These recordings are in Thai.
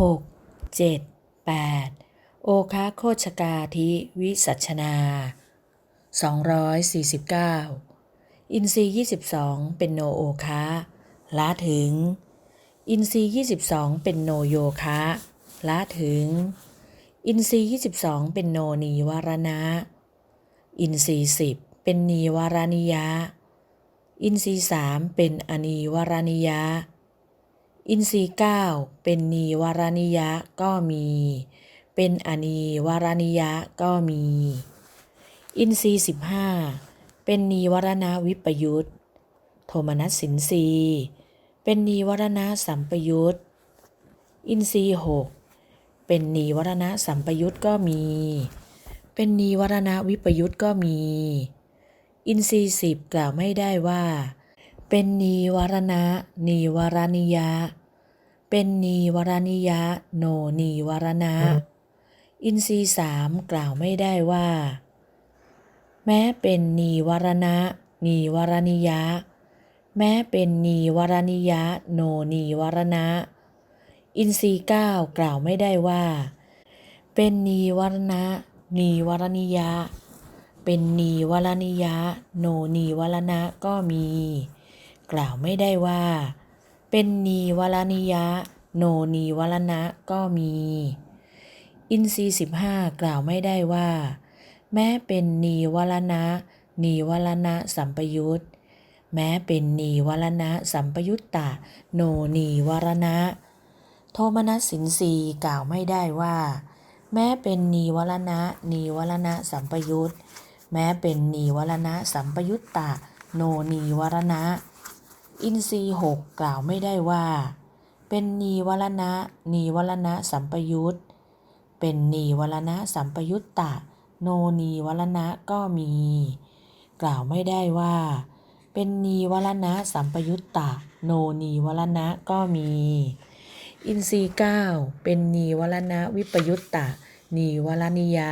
หกเจ็ดแปดโอคาโคชกาธิวิสัชนาสองร้อยสี่สิบเก้าอินทรีย์ยี่สิบสองเป็นโนโอคาละถึง อินทรีย์ยี่สิบสองเป็นโนโยคะละถึง อินทรีย์ยี่สิบสองเป็นโนนีวารณะ อินทรีย์สิบเป็นนีวารานิยะ อินทรีย์สามเป็นอนีวารานิยะ อินทรีย์เก้าเป็นนีวารานิยะก็มี เป็นอนีวารานิยะก็มี อินทรีย์สิบห้าเป็นนีวรณะวิปยุตโทมนัสสินทรีเป็นนีวรณะสัมปยุตอินทรีย์หกเป็นนีวรณะสัมปยุตก็มี เป็นนีวรณะวิปยุตก็มี อินทรีย์สิบกล่าวไม่ได้ว่า เป็นนีวรณะนีวรณิยะ เป็นนีวรณิยะ โนนีวรณะ อินทรีย์สามกล่าวไม่ได้ว่า แม้เป็นนีวรณะ นีวรณิยะ แม้เป็นนีวรณิยะ โนนีวรณะ อินทรีย์เก้ากล่าวไม่ได้ว่า เป็นนีวรณะ นีวรณิยะ เป็นนีวรณิยะ โนนีวรณะก็มี กล่าวไม่ได้ว่า เป็นนีวรณิยะ โนนีวรณะก็มี อินทรีสิบห้ากล่าวไม่ได้ว่า แม้เป็นนีวรณะ นีวรณะสัมปยุตแม้เป็นนีวรณะสัมปยุตตะ โนนีวรณะ โทมนัสสินสีกล่าวไม่ได้ว่า แม้เป็นนีวรณะ นีวรณะสัมปยุตแม้เป็นนีวรณะสัมปยุตตะ โนนีวรณะ อินทรีหกกล่าวไม่ได้ว่า เป็นนีวรณะ นีวรณะสัมปยุตเป็นนีวรณะสัมปยุตตะ โนนีวรณะก็มี กล่าวไม่ได้ว่า เป็นนีวรณะสัมปยุตตะ โนนีวรณะก็มี อินทรีเก้าเป็นนีวรณะวิปยุตตะ นีวรณิยะ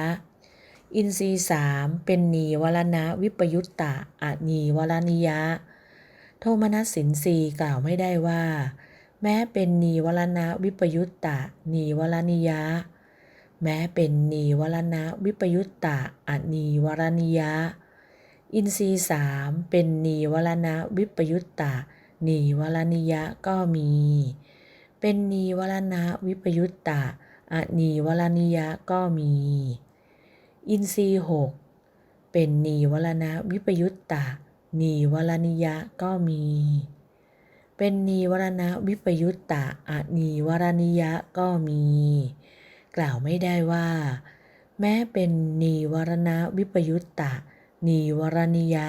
อินทรีสามเป็นนีวรณะวิปยุตตะอะนีวรณิยะ ทมนัสสินสีกล่าวไม่ได้ว่า แม้เป็นนีวรณะวิปยุตตะนีวรณิยะ แม้เป็นนีวรณะวิปยุตตะอนีวรณิยะ อินทรีสามเป็นนีวรณะวิปยุตตะนีวรณิยะก็มี เป็นนีวรณะวิปยุตตะอนีวรณิยะก็มี อินทรีหกเป็นนีวรณะวิปยุตตะ นีวรณิยะก็มี เป็นนีวรณะวิปยุตตะอะนีวรณิยะก็มี กล่าวไม่ได้ว่า แม้เป็นนีวรณะวิปยุตตะ นีวรณิยะ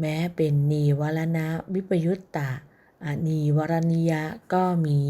แม้เป็นนีวรณะวิปยุตตะอะนีวรณิยะก็มี